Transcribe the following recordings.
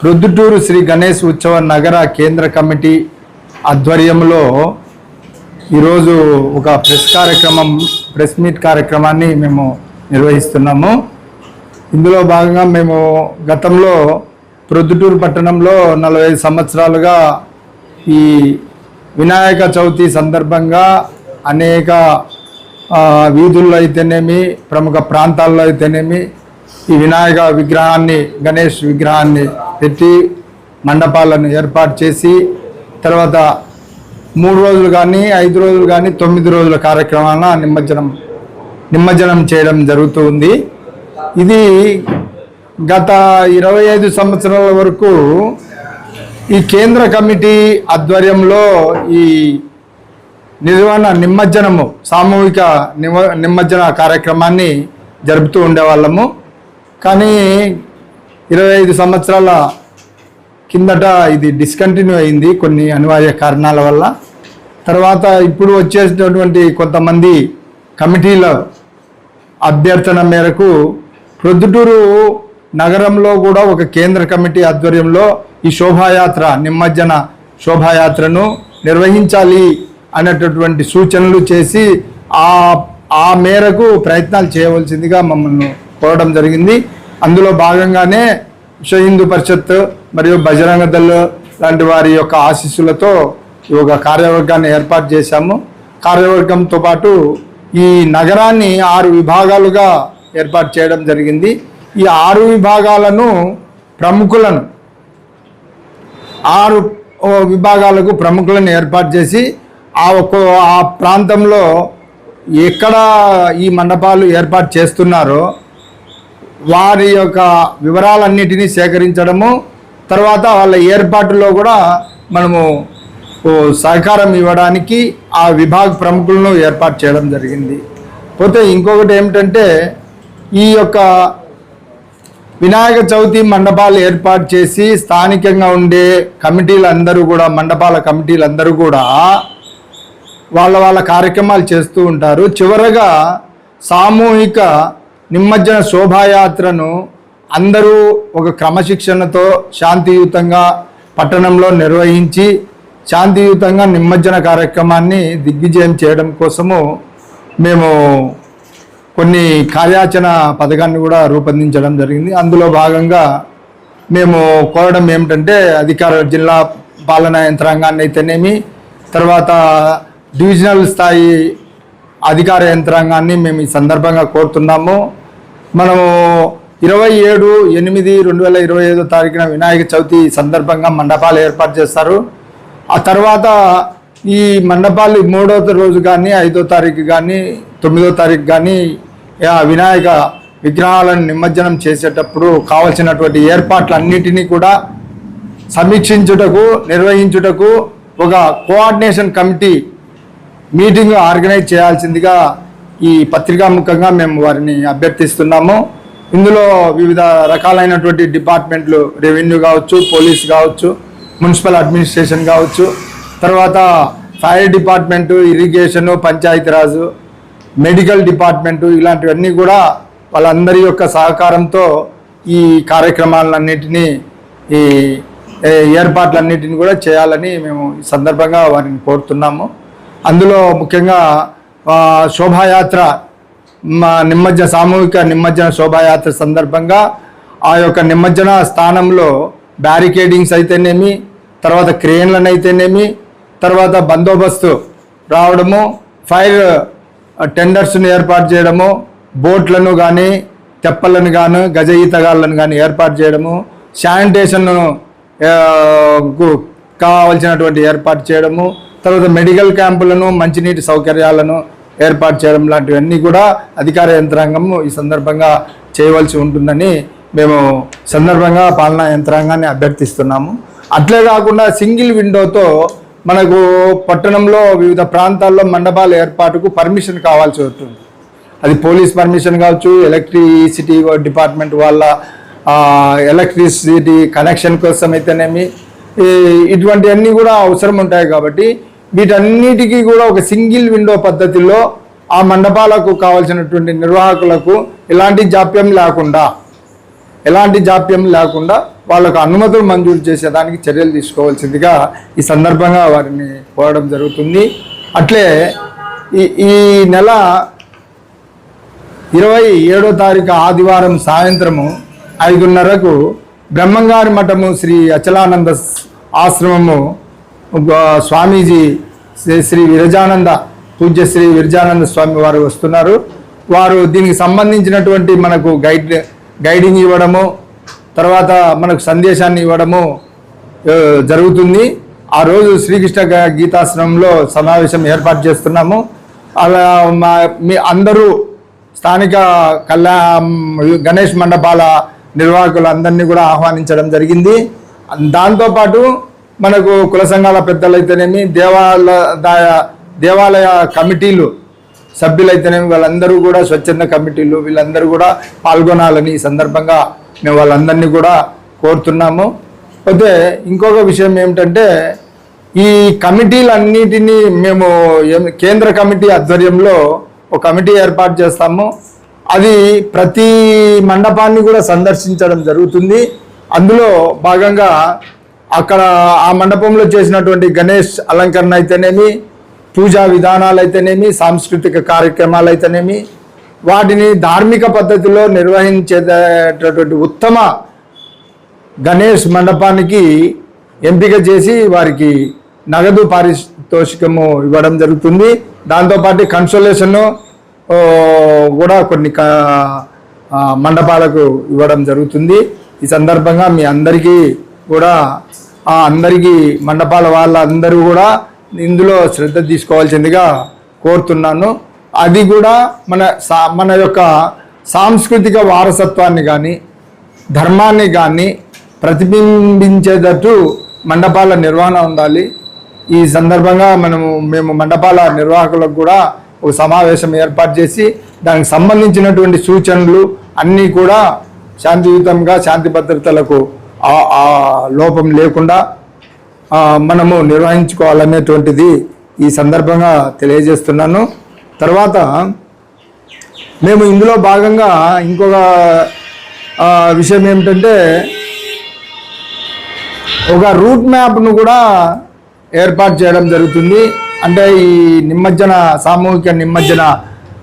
ప్రొద్దుటూరు శ్రీ గణేష్ ఉత్సవ నగర కేంద్ర కమిటీ ఆధ్వర్యంలో ఈరోజు ఒక ప్రెస్ కార్యక్రమం ప్రెస్ మీట్ కార్యక్రమాన్ని మేము నిర్వహిస్తున్నాము. ఇందులో భాగంగా మేము గతంలో ప్రొద్దుటూరు పట్టణంలో నలభై సంవత్సరాలుగా ఈ వినాయక చవితి సందర్భంగా అనేక వీధుల్లో అయితేనేమి ప్రముఖ ప్రాంతాల్లో అయితేనేమి ఈ వినాయక విగ్రహాన్ని గణేష్ విగ్రహాన్ని పెట్టి మండపాలను ఏర్పాటు చేసి తర్వాత మూడు రోజులు కానీ ఐదు రోజులు కానీ తొమ్మిది రోజుల కార్యక్రమాన నిమజ్జనం నిమజ్జనం చేయడం జరుగుతూ ఉంది. ఇది గత ఇరవై ఐదు సంవత్సరాల వరకు ఈ కేంద్ర కమిటీ ఆధ్వర్యంలో ఈ నిర్వహణ నిమజ్జనము సామూహిక నిమజ్జన కార్యక్రమాన్ని జరుపుతూ ఉండేవాళ్ళము. కానీ ఇరవై ఐదు సంవత్సరాల కిందట ఇది డిస్కంటిన్యూ అయింది కొన్ని అనివార్య కారణాల వల్ల. తర్వాత ఇప్పుడు వచ్చేసినటువంటి కొంతమంది కమిటీల అభ్యర్థన మేరకు ప్రొద్దుటూరు నగరంలో కూడా ఒక కేంద్ర కమిటీ ఆధ్వర్యంలో ఈ శోభాయాత్ర నిమజ్జన శోభాయాత్రను నిర్వహించాలి అనేటటువంటి సూచనలు చేసి ఆ ఆ మేరకు ప్రయత్నాలు చేయవలసిందిగా మమ్మల్ని కోరడం జరిగింది. అందులో భాగంగానే విశ్వ హిందూ పరిషత్ మరియు బజరంగ దళ్ లాంటి వారి యొక్క ఆశీస్సులతో ఈ ఒక కార్యవర్గాన్ని ఏర్పాటు చేశాము. కార్యవర్గంతో పాటు ఈ నగరాన్ని ఆరు విభాగాలుగా ఏర్పాటు చేయడం జరిగింది. ఈ ఆరు విభాగాలను ప్రముఖులను ఆరు విభాగాలకు ప్రముఖులను ఏర్పాటు చేసి ఆ ఒక్కో ఆ ప్రాంతంలో ఎక్కడ ఈ మండపాలు ఏర్పాటు చేస్తున్నారో వారి యొక్క వివరాలన్నిటినీ సేకరించడము తర్వాత వాళ్ళ ఏర్పాటులో కూడా మనము ఓ సహకారం ఇవ్వడానికి ఆ విభాగ ప్రముఖులను ఏర్పాటు చేయడం జరిగింది. పోతే ఇంకొకటి ఏమిటంటే ఈ యొక్క వినాయక చవితి మండపాలు ఏర్పాటు చేసి స్థానికంగా ఉండే కమిటీలందరూ కూడా మండపాల కమిటీలందరూ కూడా వాళ్ళ వాళ్ళ కార్యక్రమాలు చేస్తూ ఉంటారు. చివరగా సామూహిక నిమజ్జన శోభాయాత్రను అందరూ ఒక క్రమశిక్షణతో శాంతియుతంగా పట్టణంలో నిర్వహించి శాంతియుతంగా నిమజ్జన కార్యక్రమాన్ని దిగ్విజయం చేయడం కోసము మేము కొన్ని కార్యాచరణ పథకాన్ని కూడా రూపొందించడం జరిగింది. అందులో భాగంగా మేము కోరడం ఏమిటంటే అధికార జిల్లా పాలనా యంత్రాంగాన్ని అయితేనేమి తర్వాత డివిజనల్ స్థాయి అధికార యంత్రాంగాన్ని మేము ఈ సందర్భంగా కోరుతున్నాము. మనము ఇరవై ఏడు ఎనిమిది రెండు వేల ఇరవై ఐదో తారీఖున వినాయక చవితి సందర్భంగా మండపాలు ఏర్పాటు చేస్తారు. ఆ తర్వాత ఈ మండపాలు మూడో రోజు కానీ ఐదో తారీఖు కానీ తొమ్మిదో తారీఖు కానీ ఆ వినాయక విగ్రహాలను నిమజ్జనం చేసేటప్పుడు కావలసినటువంటి ఏర్పాట్లన్నిటినీ కూడా సమీక్షించుటకు నిర్వహించుటకు ఒక కోఆర్డినేషన్ కమిటీ మీటింగ్ ఆర్గనైజ్ చేయాల్సిందిగా ఈ పత్రికాముఖంగా మేము వారిని అభ్యర్థిస్తున్నాము. ఇందులో వివిధ రకాలైనటువంటి డిపార్ట్మెంట్లు రెవెన్యూ కావచ్చు పోలీస్ కావచ్చు మున్సిపల్ అడ్మినిస్ట్రేషన్ కావచ్చు తర్వాత fire department irrigation Panchayati Raj medical department ఇలాంటివన్నీ కూడా వాళ్ళందరి యొక్క సహకారంతో ఈ కార్యక్రమాలన్నింటినీ ఈ ఏర్పాట్లన్నింటినీ కూడా చేయాలని మేము ఈ సందర్భంగా వారిని కోరుతున్నాము. అందులో ముఖ్యంగా శోభాయాత్ర మా నిమజ్జన సామూహిక నిమజ్జన శోభాయాత్ర సందర్భంగా ఆ యొక్క నిమజ్జన స్థానంలో బ్యారికేడింగ్స్ అయితేనేమి తర్వాత క్రేన్లను అయితేనేమి తర్వాత బందోబస్తు రావడము ఫైర్ టెండర్స్ను ఏర్పాటు చేయడము బోట్లను కానీ తెప్పలను కానీ గజ ఈతగాళ్ళను కానీ ఏర్పాటు చేయడము శానిటేషన్ను కు కావాల్సినటువంటి ఏర్పాటు చేయడము తర్వాత మెడికల్ క్యాంపులను మంచినీటి సౌకర్యాలను ఏర్పాటు చేయడం లాంటివన్నీ కూడా అధికార యంత్రాంగం ఈ సందర్భంగా చేయవలసి ఉంటుందని మేము సందర్భంగా పాలనా యంత్రాంగాన్ని అభ్యర్థిస్తున్నాము. అట్లే కాకుండా సింగిల్ విండోతో మనకు పట్టణంలో వివిధ ప్రాంతాల్లో మండపాల ఏర్పాటుకు పర్మిషన్ కావాల్సి ఉంటుంది అది పోలీస్ పర్మిషన్ కావచ్చు ఎలక్ట్రిసిటీ డిపార్ట్మెంట్ వాళ్ళ ఎలక్ట్రిసిటీ కనెక్షన్ కోసం అయితేనేమి ఇటువంటివన్నీ కూడా అవసరం ఉంటాయి కాబట్టి వీటన్నిటికీ కూడా ఒక సింగిల్ విండో పద్ధతిలో ఆ మండపాలకు కావాల్సినటువంటి నిర్వాహకులకు ఎలాంటి జాప్యం లేకుండా ఎలాంటి జాప్యం లేకుండా వాళ్ళకు అనుమతులు మంజూరు చేసేదానికి చర్యలు తీసుకోవాల్సిందిగా ఈ సందర్భంగా వారిని కోరడం జరుగుతుంది. అట్లే ఈ ఈ నెల ఇరవై ఏడో తారీఖు ఆదివారం సాయంత్రము ఐదున్నరకు బ్రహ్మంగారి మఠము శ్రీ అచలానంద ఆశ్రమము స్వామీజీ శ్రీ శ్రీ విరజానంద పూజ్య శ్రీ విరజానంద స్వామి వారు వస్తున్నారు. వారు దీనికి సంబంధించినటువంటి మనకు గైడ్ గైడింగ్ ఇవ్వడము తర్వాత మనకు సందేశాన్ని ఇవ్వడము జరుగుతుంది. ఆ రోజు శ్రీకృష్ణ గ- గీతాశ్రమంలో సమావేశం ఏర్పాటు చేస్తున్నాము. అలా మా మీ అందరూ స్థానిక కళ్యా గణేష్ మండపాల నిర్వాహకులందరినీ కూడా ఆహ్వానించడం జరిగింది. దాంతోపాటు మనకు కుల సంఘాల పెద్దలైతేనేమి దేవాలయ దేవాలయ కమిటీలు సభ్యులైతేనేమి వాళ్ళందరూ కూడా స్వచ్ఛంద కమిటీలు వీళ్ళందరూ కూడా పాల్గొనాలని ఈ సందర్భంగా మేము వాళ్ళందరినీ కూడా కోరుతున్నాము. అయితే ఇంకొక విషయం ఏమిటంటే ఈ కమిటీలన్నిటినీ మేము కేంద్ర కమిటీ ఆధ్వర్యంలో ఒక కమిటీ ఏర్పాటు చేస్తాము. అది ప్రతి మండపాన్ని కూడా సందర్శించడం జరుగుతుంది. అందులో భాగంగా అక్కడ ఆ మండపంలో చేసినటువంటి గణేష్ అలంకరణ అయితేనేమి పూజా విధానాలు అయితేనేమి సాంస్కృతిక కార్యక్రమాలు అయితేనేమి వాటిని ధార్మిక పద్ధతిలో నిర్వహించేటటువంటి ఉత్తమ గణేష్ మండపానికి ఎంపిక చేసి వారికి నగదు పారితోషికము ఇవ్వడం జరుగుతుంది. దాంతోపాటు కన్సోలేషన్ కూడా కొన్ని మండపాలకు ఇవ్వడం జరుగుతుంది. ఈ సందర్భంగా మీ అందరికీ కూడా అందరికీ మండపాల వాళ్ళందరూ కూడా ఇందులో శ్రద్ధ తీసుకోవాల్సిందిగా కోరుతున్నాను. అది కూడా మన సా మన యొక్క సాంస్కృతిక వారసత్వాన్ని కానీ ధర్మాన్ని కానీ ప్రతిబింబించేటట్టు మండపాల నిర్వహణ ఉండాలి. ఈ సందర్భంగా మనము మేము మండపాల నిర్వాహకులకు కూడా ఒక సమావేశం ఏర్పాటు చేసి దానికి సంబంధించినటువంటి సూచనలు అన్నీ కూడా శాంతియుతంగా శాంతి భద్రతలకు ఆ- లోపం లేకుండా మనము నిర్వహించుకోవాలనేటువంటిది ఈ సందర్భంగా తెలియజేస్తున్నాను. తర్వాత మేము ఇందులో భాగంగా ఇంకొక విషయం ఏమిటంటే ఒక రూట్ మ్యాప్ను కూడా ఏర్పాటు చేయడం జరుగుతుంది. అంటే ఈ నిమజ్జన సామూహిక నిమజ్జన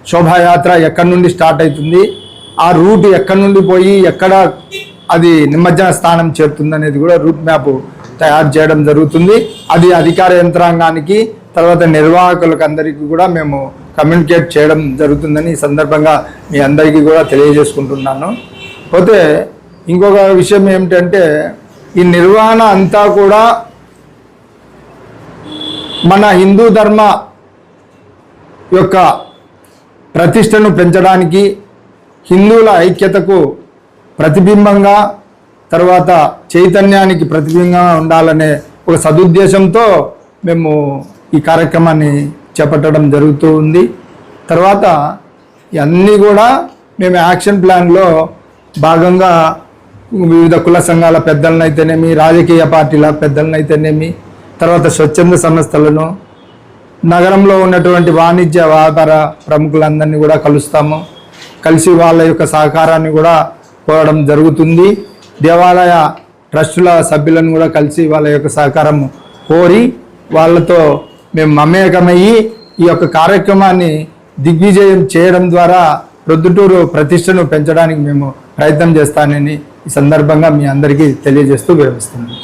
శోభాయాత్ర ఎక్కడి నుండి స్టార్ట్ అవుతుంది? ఆ రూట్ ఎక్కడి నుండి పోయి ఎక్కడ అది నిమజ్జన స్థానం చేరుతుంది అనేది కూడా రూట్ మ్యాప్ తయారు చేయడం జరుగుతుంది. అది అధికార యంత్రాంగానికి తర్వాత నిర్వాహకులకు అందరికీ కూడా మేము కమ్యూనికేట్ చేయడం జరుగుతుందని ఈ సందర్భంగా మీ అందరికీ కూడా తెలియజేసుకుంటున్నాను. పోతే ఇంకొక విషయం ఏమిటంటే ఈ నిర్వహణ అంతా కూడా మన హిందూ ధర్మ యొక్క ప్రతిష్టను పెంచడానికి హిందువుల ఐక్యతకు ప్రతిబింబంగా తర్వాత చైతన్యానికి ప్రతిబింబంగా ఉండాలనే ఒక సదుద్దేశంతో మేము ఈ కార్యక్రమాన్ని చేపట్టడం జరుగుతూ ఉంది. తర్వాత ఇవన్నీ కూడా మేము యాక్షన్ ప్లాన్లో భాగంగా వివిధ కుల సంఘాల పెద్దలనైతేనేమి రాజకీయ పార్టీల పెద్దలనైతేనేమి తర్వాత స్వచ్ఛంద సంస్థలను నగరంలో ఉన్నటువంటి వాణిజ్య వ్యాపార ప్రముఖులందరినీ కూడా కలుస్తాము. కలిసి వాళ్ళ యొక్క సహకారాన్ని కూడా కోరడం జరుగుతుంది. దేవాలయ ట్రస్టుల సభ్యులను కూడా కలిసి వాళ్ళ యొక్క సహకారం కోరి వాళ్ళతో మేము మమేకమయ్యి ఈ యొక్క కార్యక్రమాన్ని దిగ్విజయం చేయడం ద్వారా ప్రొద్దుటూరు ప్రతిష్టను పెంచడానికి మేము ప్రయత్నం చేస్తానని ఈ సందర్భంగా మీ అందరికీ తెలియజేస్తూ విరమిస్తున్నాను.